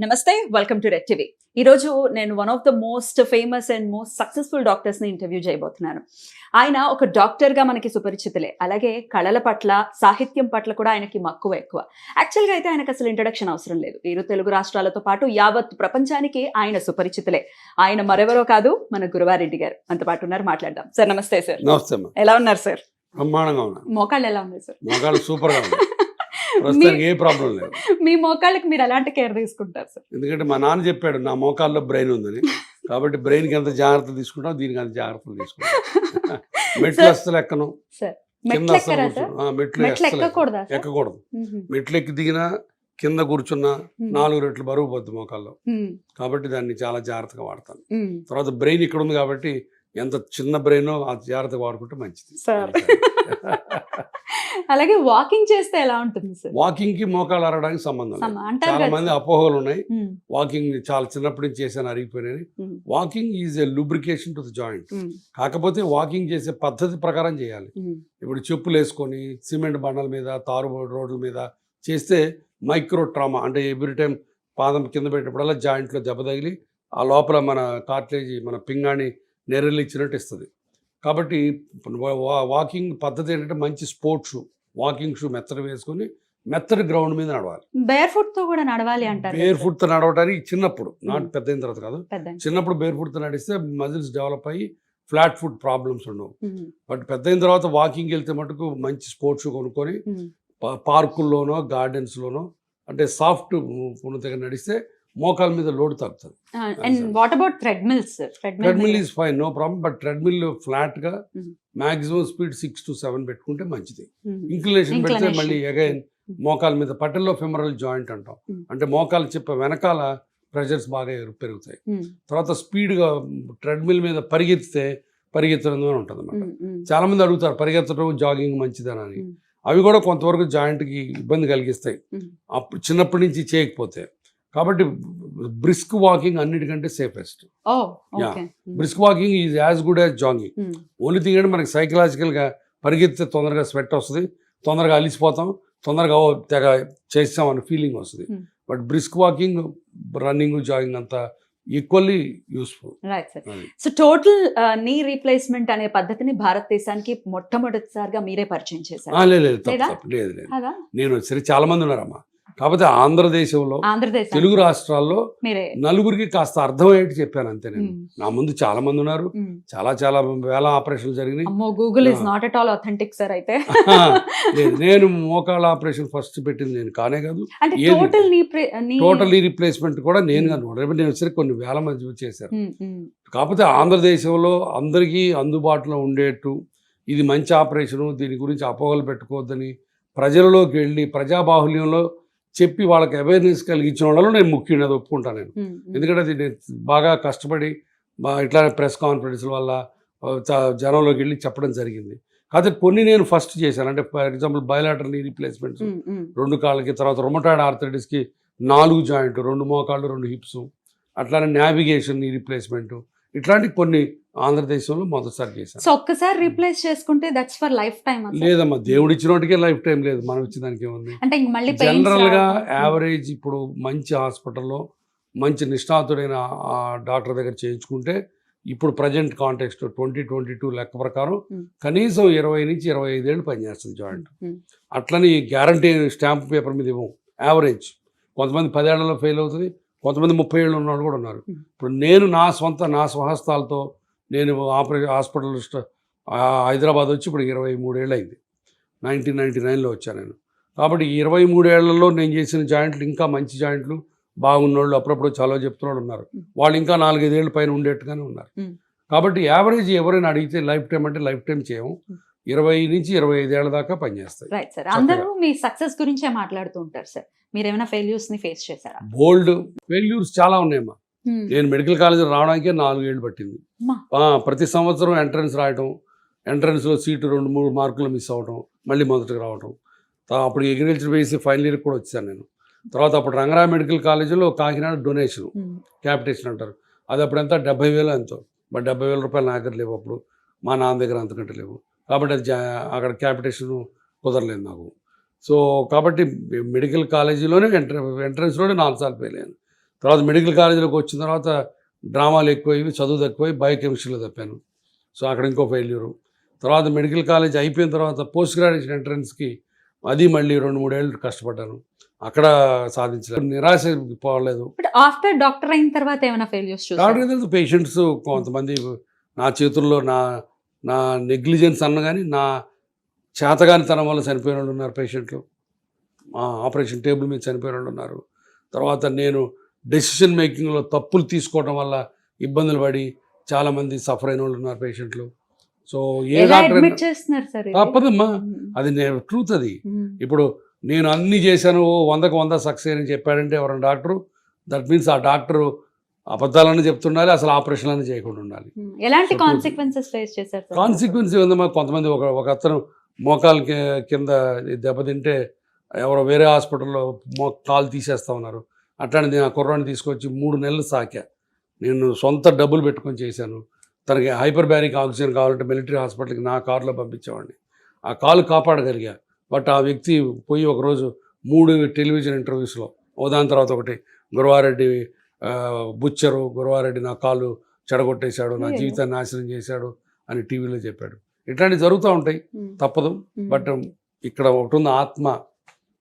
నమస్తే welcome to red TV ఈరోజు నేను one of the most famous and most successful డాక్టర్స్ని ఇంటర్వ్యూ చేయబోతున్నాను. ఆయన ఒక డాక్టర్గా మనకి సుపరిచితులే. అలాగే కళల పట్ల సాహిత్యం పట్ల కూడా ఆయనకి మక్కువ ఎక్కువ. యాక్చువల్గా అయితే ఆయనకు అసలు ఇంట్రడక్షన్ అవసరం లేదు. వీరు తెలుగు రాష్ట్రాలతో పాటు యావత్ ప్రపంచానికి ఆయన సుపరిచితులే. ఆయన మరెవరో కాదు మన గురువారెడ్డి గారు. అంత పాటు ఉన్నారు మాట్లాడదాం. సార్ నమస్తే సార్. ఎలా ఉన్నారు సార్? బ్రహ్మాండంగా ఉన్నా. మోకాళ్ళు ఎలా ఉన్నాయి సార్? మగాళ్ళు సూపర్గా ప్రస్తుతానికి ఏ ప్రాబ్లం లేదు. మీ మోకాళ్ళకి మీరు ఎలాంటి కేర్ తీసుకుంటారు సార్? ఎందుకంటే మా నాన్న చెప్పాడు నా మోకాల్లో బ్రెయిన్ ఉందని. కాబట్టి బ్రెయిన్కి ఎంత జాగ్రత్త తీసుకుంటాం దీనికి అంత జాగ్రత్తలు తీసుకుంటాం. మెట్లు. అస్సలు ఎక్కను. కింద మెట్లు ఎక్కకూడదా. మెట్లు ఎక్కి దిగినా కింద కూర్చున్నా. నాలుగు రెట్లు బరువు పోద్ది మోకాల్లో. కాబట్టి దాన్ని చాలా జాగ్రత్తగా వాడతాను. తర్వాత బ్రెయిన్ ఇక్కడ ఉంది కాబట్టి ఎంత చిన్న బ్రెయిన్ ఆ జాగ్రత్తగా వాడుకుంటే మంచిది సార్ అలాగే వాకింగ్ చేస్తే ఎలా ఉంటుంది సార్ వాకింగ్కి మోకాలు అరగడానికి సంబంధం చాలా మంది. అపోహలు ఉన్నాయి. వాకింగ్ చాలా చిన్నప్పటి నుంచి చేశాను అరిగిపోయినాయి. Walking is a lubrication to the joint. కాకపోతే వాకింగ్ చేసే పద్ధతి ప్రకారం చేయాలి. ఇప్పుడు చెప్పులు వేసుకొని సిమెంట్ బండల మీద తారు రోడ్ల మీద చేస్తే మైక్రో ట్రామా అంటే ఎవ్రీ టైం పాదం కింద పెట్టినప్పుడల్లా జాయింట్లో దెబ్బ తగిలి ఆ లోపల మన కార్ట్లేజీ మన పింగాణి నెర్రలు ఇచ్చినట్టు ఇస్తుంది. కాబట్టి వాకింగ్ పద్ధతి ఏంటంటే మంచి స్పోర్ట్స్ షూ వాకింగ్ షూ మెత్తడి వేసుకొని మెత్తడి గ్రౌండ్ మీద నడవాలి. బేర్ ఫుట్తో కూడా నడవాలి అంటారు బేర్ ఫుట్తో నడవడానికి చిన్నప్పుడు నాట్. పెద్ద అయిన తర్వాత కాదు. చిన్నప్పుడు బేర్ ఫుట్తో నడిస్తే మజిల్స్ డెవలప్ అయ్యి ఫ్లాట్ ఫుట్ ప్రాబ్లమ్స్ ఉండవు. బట్ పెద్ద అయిన తర్వాత వాకింగ్ వెళ్తే మటుకు మంచి స్పోర్ట్స్ షూ కొనుక్కొని పార్కుల్లోనో గార్డెన్స్లోనో అంటే సాఫ్ట్ ఉన్నతగా నడిస్తే మోకాల మీద లోడ్ తగ్గుతుంది and what about treadmills treadmill is fine no problem but treadmill ఫ్లాట్గా Mhm. Maximum speed six to seven పెట్టుకుంటే మంచిది. ఇంక్లినేషన్ పెడితే Inclination. మళ్ళీ అగైన్ Mhm. మోకాల మీద పట్టెల్లో ఫెమరల్ జాయింట్ అంటాం. Mhm. అంటే మోకాలు చెప్పే వెనకాల ప్రెషర్స్ బాగా పెరుగుతాయి. తర్వాత స్పీడ్గా ట్రెడ్మిల్ మీద పరిగెత్తితే పరిగెత్తడం అని ఉంటుంది అన్నమాట చాలా మంది అడుగుతారు పరిగెత్తడం జాగింగ్ మంచిదని అని. అవి కూడా కొంతవరకు జాయింట్కి ఇబ్బంది కలిగిస్తాయి. అప్పుడు చిన్నప్పటి నుంచి చేయకపోతే. కాబట్టి బ్రిస్క్ వాకింగ్ అన్నిటికంటే safest brisk walking is as good as jogging only thing అంటే మనకి సైకలాజికల్గా పరిగెత్తితే తొందరగా స్వెట్ వస్తుంది తొందరగా అలిసిపోతాం తొందరగా తెగ చేస్తాం అనే ఫీలింగ్ వస్తుంది. But brisk walking running jogging అంతా equally useful right sir so total knee replacement అనే పద్ధతిని భారతదేశానికి మొట్టమొదటిసారిగా మీరే పరిచయం చేశారు. లేదు లేదు లేదా? నేను సరే చాలా మంది ఉన్నారమ్మా. కాకపోతే ఆంధ్రదేశంలో ఆంధ్రదేశ్ తెలుగు రాష్ట్రాల్లో నలుగురికి కాస్త అర్థమయ్యేట్టు చెప్పాను అంతే నేను. నా ముందు చాలా మంది ఉన్నారు. చాలా చాలా వేల ఆపరేషన్లు జరిగినాయి అమ్మో Google is Yeah. Not at all authentic sir అయితే నేను మోకాళ్ళ ఆపరేషన్ ఫస్ట్ పెట్టింది నేను కానే కాదు? టోటల్ రీప్లేస్మెంట్ కూడా నేను. కాదు నేను సరే కొన్ని వేల మంది చేశారు. కాకపోతే ఆంధ్రదేశంలో అందరికీ అందుబాటులో ఉండేట్టు ఇది మంచి ఆపరేషను దీని గురించి అపోహలు పెట్టుకోవద్దని ప్రజలలోకి వెళ్ళి ప్రజాబాహుల్యంలో చెప్పి వాళ్ళకి అవేర్నెస్ కలిగించిన వాళ్ళలో నేను ముఖ్యుడు అది ఒప్పుకుంటాను నేను. ఎందుకంటే అది నేను బాగా కష్టపడి ఇట్లా ప్రెస్ కాన్ఫరెన్స్ల వల్ల జనంలోకి వెళ్ళి చెప్పడం జరిగింది. కాకపోతే కొన్ని నేను ఫస్ట్ చేశాను. అంటే ఫర్ ఎగ్జాంపుల్ బయలాటర్ నీ రీప్లేస్మెంట్స్. రెండు కాళ్ళకి తర్వాత రొమటాయిడ్ ఆర్థరైటిస్కి నాలుగు జాయింట్ రెండు మోకాళ్ళు రెండు హిప్స్ అట్లానే నావిగేషన్ నీ రీప్లేస్మెంట్ ఇట్లాంటి కొన్ని ఆంధ్రదేశంలో మొదటిసారి చేశాను సో ఒక్కసారి రీప్లేస్ చేసుకుంటే దట్స్ ఫర్ లైఫ్ టైం లేదమ్మా దేవుడు ఇచ్చినోటికే లైఫ్ టైం లేదు మనం ఇచ్చిన దానికి ఏముంది అంటే మళ్ళీ జనరల్గా. యావరేజ్ ఇప్పుడు మంచి హాస్పిటల్లో మంచి నిష్ణాతుడైన డాక్టర్ దగ్గర చేయించుకుంటే ఇప్పుడు present context twenty twenty two లెక్క ప్రకారం. కనీసం ఇరవై నుంచి ఇరవై ఐదేళ్ళు పనిచేస్తుంది జాయింట్. అట్లని గ్యారంటీ స్టాంప్ పేపర్ మీద ఇవ్వం యావరేజ్ కొంతమంది పదేళ్ళలో ఫెయిల్ అవుతుంది కొంతమంది ముప్పై ఏళ్ళు ఉన్నవాళ్ళు కూడా ఉన్నారు. ఇప్పుడు నేను నా సొంత నా స్వహస్తాలతో నేను ఆపరేషన్ హాస్పిటల్ హైదరాబాద్ వచ్చి ఇప్పుడు ఇరవై మూడేళ్ళు అయింది. నైన్టీన్ నైన్టీ నైన్లో వచ్చాను నేను. కాబట్టి ఈ ఇరవై మూడేళ్ళలో నేను చేసిన జాయింట్లు ఇంకా మంచి జాయింట్లు బాగున్నోళ్ళు అప్పుడప్పుడు చాలా చెప్తున్నోళ్ళు ఉన్నారు. వాళ్ళు ఇంకా నాలుగైదేళ్ళ పైన ఉండేట్టుగానే ఉన్నారు. కాబట్టి యావరేజ్ ఎవరైనా అడిగితే లైఫ్ టైం అంటే లైఫ్ టైం చేయము. ఇరవై నుంచి ఇరవై ఐదేళ్ళ దాకా పనిచేస్తాయి. Right sir. అందరూ మీ సక్సెస్ గురించే మాట్లాడుతూ ఉంటారు సార్ మీరు ఏమైనా ఫెయిల్యూర్స్ని ఫేస్ చేశారా? బోల్డ్. ఫెయిల్యూర్స్ చాలా ఉన్నాయమ్మా. నేను మెడికల్ కాలేజ్ రావడానికే నాలుగేళ్ళు పట్టింది. ప్రతి సంవత్సరం ఎంట్రన్స్ రాయటం ఎంట్రన్స్లో సీటు రెండు మూడు మార్కులు మిస్ అవ్వటం మళ్ళీ మొదటికి రావటం. తా- అప్పుడు అగ్రికల్చర్ వేసి ఫైనల్ ఇయర్ కూడా వచ్చాను నేను. తర్వాత అప్పుడు రంగరాయ మెడికల్ కాలేజీలో కాకినాడ డొనేషన్. క్యాపిటేషన్ అంటారు. అది అప్పుడు ఎంత? డెబ్బై వేలు ఎంతో. బట్ డెబ్బై వేల రూపాయలు నా దగ్గర లేవు అప్పుడు. మా నాన్న దగ్గర అంతకంటే లేవు. కాబట్టి అది అక్కడ క్యాపిటేషన్ కుదరలేదు నాకు. సో కాబట్టి మెడికల్ కాలేజీలోనే ఎంట్ర ఎంట్రన్స్లోనే నాలుగు సార్లు ఫెయిల్ అయ్యాను. తర్వాత మెడికల్ కాలేజీలోకి వచ్చిన తర్వాత డ్రామాలు ఎక్కువైవి చదువు తక్కువై బయోకెమిస్ట్రీలో తప్పాను. సో అక్కడ ఇంకో ఫెయిల్యూరు. తర్వాత మెడికల్ కాలేజ్ అయిపోయిన తర్వాత పోస్ట్ గ్రాడ్యుయేషన్ ఎంట్రన్స్కి అది మళ్ళీ రెండు మూడేళ్ళు కష్టపడ్డాను. అక్కడ సాధించలేదు. నిరాశ పోలేదు. ఆఫ్టర్ డాక్టర్ అయిన తర్వాత ఏమైనా ఫెయిల్యూర్స్ డాక్టర్ చూసారు ఏంటంటే పేషెంట్స్ కొంతమంది నా చేతుల్లో నా నా నెగ్లిజెన్స్ అన్న కానీ నా చేతగానితనం వల్ల చనిపోయిన వాళ్ళు ఉన్నారు పేషెంట్లు. ఆపరేషన్ టేబుల్ మీద చనిపోయిన వాళ్ళు ఉన్నారు. తర్వాత నేను డెసిషన్ మేకింగ్లో తప్పులు తీసుకోవడం వల్ల ఇబ్బందులు పడి చాలామంది సఫర్ అయిన వాళ్ళు ఉన్నారు పేషెంట్లు సో ఏ డాక్టర్ తప్పదమ్మా అది నేను ట్రూత్ అది. ఇప్పుడు నేను అన్ని చేశాను ఓ వందకు వంద సక్సెస్ అని చెప్పాడంటే ఎవరైనా డాక్టరు దట్ మీన్స్ ఆ డాక్టరు అబద్ధాలని చెప్తుండాలి అసలు ఆపరేషన్ అని చేయకుండా ఉండాలి. ఎలాంటి కాన్సిక్వెన్సెస్ ఫేస్ చేశారు కాన్సిక్వెన్స్ ఏందమ్మా? కొంతమంది ఒక ఒక అతను మోకాలు కింద దెబ్బతింటే ఎవరో వేరే హాస్పిటల్లో మో కాలు తీసేస్తా ఉన్నారు. అట్లాంటిది నా కుర్రాన్ని తీసుకొచ్చి మూడు నెలలు సాకా నేను సొంత డబ్బులు పెట్టుకొని చేశాను. తనకి హైపర్ బ్యారిక్ ఆక్సిజన్ కావాలంటే మిలిటరీ హాస్పిటల్కి నా కారులో పంపించేవాడిని. ఆ కాలు కాపాడగలిగా. బట్ ఆ వ్యక్తి పోయి ఒకరోజు మూడు టెలివిజన్ ఇంటర్వ్యూస్లో ఓ దాని తర్వాత ఒకటి గురవారెడ్డి ఆ, బుచ్చరు గురవారెడ్డి నా కాలు చెడగొట్టేశాడు నా. జీవితాన్ని నాశనం చేశాడు అని టీవీలో చెప్పాడు. ఇట్లాంటివి జరుగుతూ ఉంటాయి. తప్పదు. బట్ ఇక్కడ ఒకటి ఉంది ఆత్మ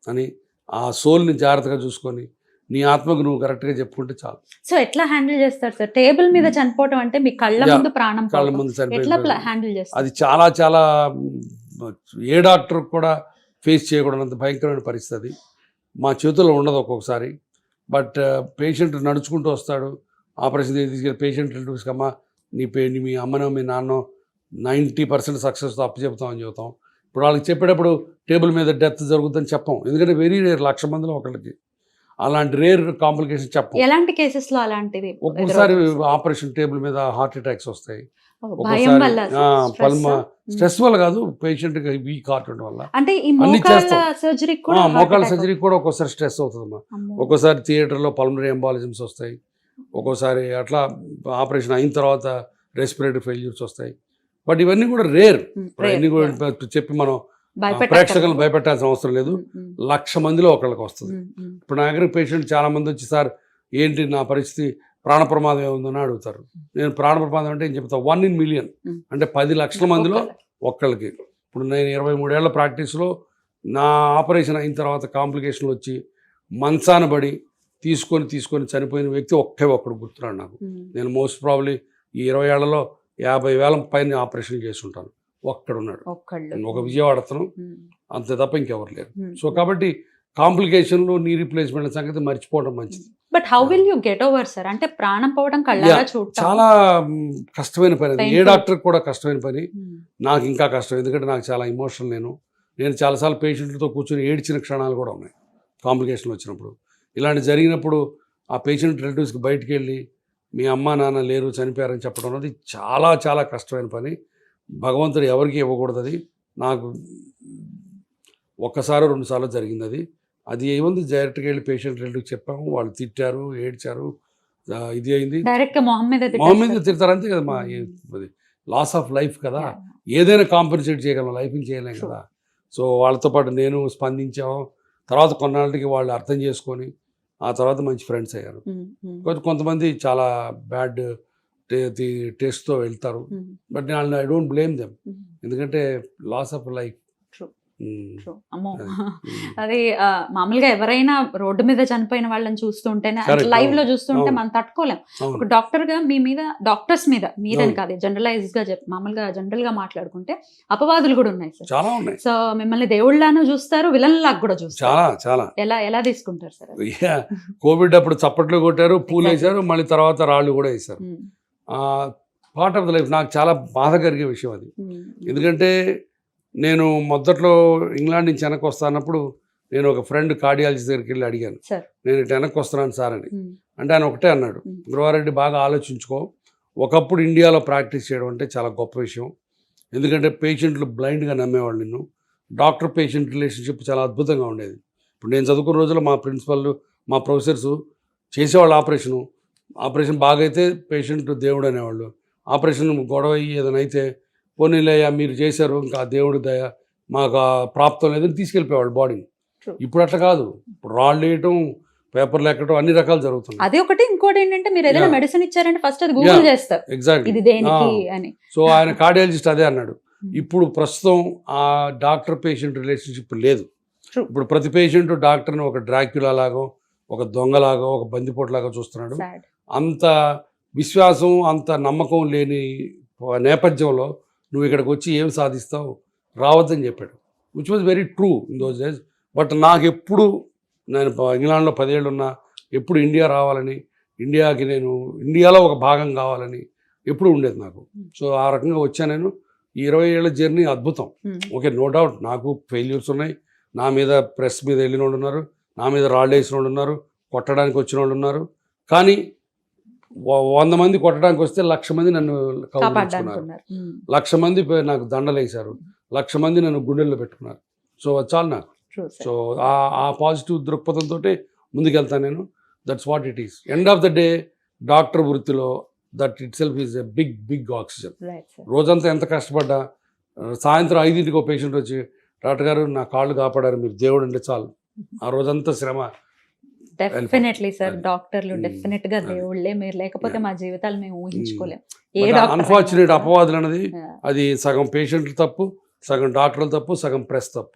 అని ఆ సోల్ని జాగ్రత్తగా చూసుకొని నీ ఆత్మకు నువ్వు కరెక్ట్గా చెప్పుకుంటే చాలు. సో ఎట్లా హ్యాండిల్ చేస్తారు సార్? టేబుల్ మీద చనిపోవటం అంటే మీ కళ్ళ. ముందు ప్రాణం కళ్ళ. ముందు ఎట్లా హ్యాండిల్ చేస్తారు? అది చాలా చాలా ఏ డాక్టర్ కూడా ఫేస్ చేయకూడనంత భయంకరమైన పరిస్థితి. అది మా చేతుల్లో ఉండదు ఒక్కొక్కసారి. బట్ పేషెంట్ నడుచుకుంటూ వస్తాడు. ఆపరేషన్ తీసుకెళ్ళి పేషెంట్ అమ్మ నీ పే మీ అమ్మనో మీ నాన్నో నైంటీ పర్సెంట్ సక్సెస్తో అప్పు చెబుతామని చెబుతాం. ఇప్పుడు వాళ్ళకి చెప్పేటప్పుడు టేబుల్ మీద డెత్ జరుగుతుందని చెప్పం. ఎందుకంటే వెరీ రేర్ లక్ష మందిలో ఒకళ్ళకి. అలాంటి రేర్ కాంప్లికేషన్ చెప్పం ఎలాంటి కేసెస్లో అలాంటివి ఒక్కొక్కసారి? ఆపరేషన్ టేబుల్ మీద హార్ట్ అటాక్స్ వస్తాయి పల్మ? స్ట్రెస్ వల్ల కాదు పేషెంట్కి వీక్ హార్ట్ ఉండడం వల్ల అంటే మోకాళ్ళ. సర్జరీ కూడా ఒక్కోసారి స్ట్రెస్ అవుతుందమ్మా అమ్మో. ఒక్కోసారి థియేటర్లో పల్మనరీ ఎంబాలిజమ్స్ వస్తాయి ఒక్కోసారి అట్లా ఆపరేషన్ అయిన తర్వాత రెస్పిరేటరీ ఫెయిల్యూర్స్ వస్తాయి బట్ ఇవన్నీ కూడా రేర్ అన్ని కూడా. చెప్పి మనం ప్రేక్షకులను భయపెట్టాల్సిన అవసరం లేదు. లక్ష మందిలో ఒకళ్ళకి వస్తుంది. ఇప్పుడు నా దగ్గర పేషెంట్ చాలా మంది వచ్చి సార్ ఏంటి నా పరిస్థితి? ప్రాణ ప్రమాదం ఏముందని అడుగుతారు. నేను ప్రాణ ప్రమాదం అంటే ఏం చెప్తా? One in million. అంటే పది లక్షల మందిలో ఒక్కళ్ళే. ఒక్కళ్ళకి. ఇప్పుడు నేను ఇరవై మూడేళ్ళ ప్రాక్టీస్లో నా ఆపరేషన్ అయిన తర్వాత కాంప్లికేషన్లు వచ్చి మంచాన పడి తీసుకొని తీసుకొని చనిపోయిన వ్యక్తి ఒక్కే ఒక్కడు గుర్తున్నాడు నాకు. నేను మోస్ట్ ప్రాబ్లీ ఈ ఇరవై ఏళ్ళలో యాభై వేల పైన ఆపరేషన్ చేసి ఉంటాను ఒక్కడున్నాడు. ఒక విజయవాడ అతను అంతే తప్ప ఇంకెవరు లేరు. సో కాబట్టి కాంప్లికేషన్లు నీ రీప్లేస్మెంట్ సంగతి మర్చిపోవడం మంచిది. But how will you get over sir అంటే ప్రాణం పోవడం కళ్ళారా చూడటం? చాలా కష్టమైన పని ఏ. డాక్టర్కి కూడా కష్టమైన పని. నాకు ఇంకా కష్టం. ఎందుకంటే నాకు చాలా ఇమోషనల్ నేను. నేను చాలాసార్లు పేషెంట్లతో కూర్చొని ఏడ్చిన క్షణాలు కూడా ఉన్నాయి. కాంప్లికేషన్లు వచ్చినప్పుడు. ఇలాంటి జరిగినప్పుడు ఆ పేషెంట్ రిలేటివ్స్కి బయటికి వెళ్ళి మీ అమ్మ నాన్న లేరు చనిపోయారని చెప్పడం అనేది చాలా చాలా కష్టమైన పని. భగవంతుడు ఎవరికి ఇవ్వకూడదు అది నాకు ఒక్కసారి రెండుసార్లు జరిగింది అది అది ఏముంది? డైరెక్ట్గా వెళ్ళి పేషెంట్ రిలేటివ్కి చెప్పాము. వాళ్ళు తిట్టారు ఏడ్చారు. ఇది అయింది. డైరెక్ట్గా మొహం మీద మొహం మీద తిట్టేస్తారు. తిడతారు. అంతే కదా మా లాస్ ఆఫ్ లైఫ్ కదా. ఏదైనా కాంపెన్సేట్ చేయగలం లైఫ్ చేయలేం. కదా. సో వాళ్ళతో పాటు నేను స్పందించాము. తర్వాత కొన్నాళ్ళకి వాళ్ళు అర్థం చేసుకొని ఆ తర్వాత మంచి ఫ్రెండ్స్ అయ్యారు. కొంతమంది చాలా బ్యాడ్ టేస్ట్తో వెళ్తారు. But I don't blame them. ఎందుకంటే లాస్ ఆఫ్ లైఫ్. అమ్మో. అది. మామూలుగా ఎవరైనా రోడ్డు మీద చనిపోయిన వాళ్ళని చూస్తుంటేనే. లైవ్లో చూస్తుంటే. మనం తట్టుకోలేం. ఒక డాక్టర్గా మీ మీద డాక్టర్స్ మీద మీదని అవును. కాదు జనరలైజ్గా చెప్ మామూలుగా జనరల్గా మాట్లాడుకుంటే అపవాదులు కూడా ఉన్నాయి సార్. సో మిమ్మల్ని దేవుళ్ళను చూస్తారు విలన్ లాగా కూడా చూస్తారు. చాలా చాలా. ఎలా ఎలా తీసుకుంటారు సార్? కోవిడ్ అప్పుడు చప్పట్లు కొట్టారు పూలు. వేశారు మళ్ళీ తర్వాత రాళ్ళు కూడా వేశారు. పార్ట్ ఆఫ్ ద లైఫ్ నాకు చాలా బాధ కలిగే విషయం అది. ఉమ్, ఎందుకంటే నేను మొదట్లో ఇంగ్లాండ్ నుంచి వెనక్కి వస్తానప్పుడు నేను ఒక ఫ్రెండ్ కార్డియాలజిస్ట్ దగ్గరికి వెళ్ళి అడిగాను. నేను ఇటు వెనక్కి వస్తున్నాను సార్ అని. ఉమ్, అంటే ఆయన ఒకటే అన్నాడు. Hmm. గురువారెడ్డి బాగా ఆలోచించుకో. ఒకప్పుడు ఇండియాలో ప్రాక్టీస్ చేయడం అంటే చాలా గొప్ప విషయం. ఎందుకంటే పేషెంట్లు బ్లైండ్గా నమ్మేవాళ్ళు నిన్ను. డాక్టర్ పేషెంట్ రిలేషన్షిప్ చాలా అద్భుతంగా ఉండేది. ఇప్పుడు నేను చదువుకున్న రోజుల్లో మా ప్రిన్సిపల్ మా ప్రొఫెసర్స్ చేసేవాళ్ళు ఆపరేషను ఆపరేషన్ బాగైతే పేషెంట్ దేవుడు అనేవాళ్ళు ఆపరేషన్ గొడవ ఏదైనా అయితే పోనీలయ్యా మీరు చేశారు ఇంకా దేవుడి దయ మాకు ఆ ప్రాప్తం లేదని తీసుకెళ్ళిపోయేవాళ్ళు బాడీని. ఇప్పుడు అట్లా కాదు ఇప్పుడు రాళ్ళు వేయటం పేపర్లు ఎక్కడం అన్ని రకాలు జరుగుతున్నాయి అది ఒకటి ఇంకోటి ఏంటంటే మీరు ఏదైనా. మెడిసిన్ ఇచ్చారంటే ఫస్ట్ అది గూగుల్. చేస్తారు ఎగ్జాక్ట్లీ ఇది దేనికి అని సో ఆయన కార్డియాలజిస్ట్ అదే అన్నాడు Hmm. ఇప్పుడు ప్రస్తుతం ఆ డాక్టర్ పేషెంట్ రిలేషన్షిప్ లేదు. ఇప్పుడు ప్రతి పేషెంట్ డాక్టర్ని ఒక డ్రాక్యులా లాగా ఒక దొంగలాగా ఒక బందిపోట్లాగా చూస్తున్నాడు. అంత విశ్వాసం అంత నమ్మకం లేని నేపథ్యంలో నువ్వు ఇక్కడికి వచ్చి ఏం సాధిస్తావు? రావద్దని చెప్పాడు. Which was very true in those days but నాకు ఎప్పుడు నేను ఇంగ్లాండ్లో పదేళ్ళు ఉన్నా ఎప్పుడు ఇండియా రావాలని ఇండియాకి నేను ఇండియాలో ఒక భాగం కావాలని ఎప్పుడు ఉండేది నాకు. సో ఆ రకంగా వచ్చాను నేను. ఈ ఇరవై ఏళ్ళ జర్నీ అద్భుతం. Hmm. ఓకే నో డౌట్ నాకు ఫెయిల్యూర్స్ ఉన్నాయి. నా మీద ప్రెస్ మీద వెళ్ళిన వాళ్ళు ఉన్నారు. నా మీద రాళ్ళు వేసిన వాళ్ళు ఉన్నారు. కొట్టడానికి వచ్చిన వాళ్ళు ఉన్నారు. కానీ వంద మంది కొట్టడానికి వస్తే లక్ష మంది నన్ను ఉమ్. లక్ష మంది నాకు దండలు వేశారు. లక్ష మంది నన్ను గుండెల్లో పెట్టుకున్నారు. సో అది చాలు నాకు. సో ఆ పాజిటివ్ దృక్పథంతో ముందుకెళ్తాను నేను. That's what it is end of the day doctor వృత్తిలో that itself is a big big oxygen. రోజంతా ఎంత కష్టపడ్డా సాయంత్రం ఐదింటికి ఒక పేషెంట్ వచ్చి డాక్టర్ గారు నా కాళ్ళు కాపాడారు మీరు దేవుడు అంటే చాలు. ఆ రోజంతా శ్రమ డెఫినెట్లీ సార్. డాక్టర్లు. డెఫినెట్గా. దేవుళ్ళే మీరు లేకపోతే. మా జీవితాలు మేము ఊహించుకోలేం ఏ అన్ఫార్చునేట్ అపవాదులు అనేది. అది సగం పేషెంట్లు తప్పు సగం డాక్టర్లు తప్పు సగం ప్రెస్ తప్పు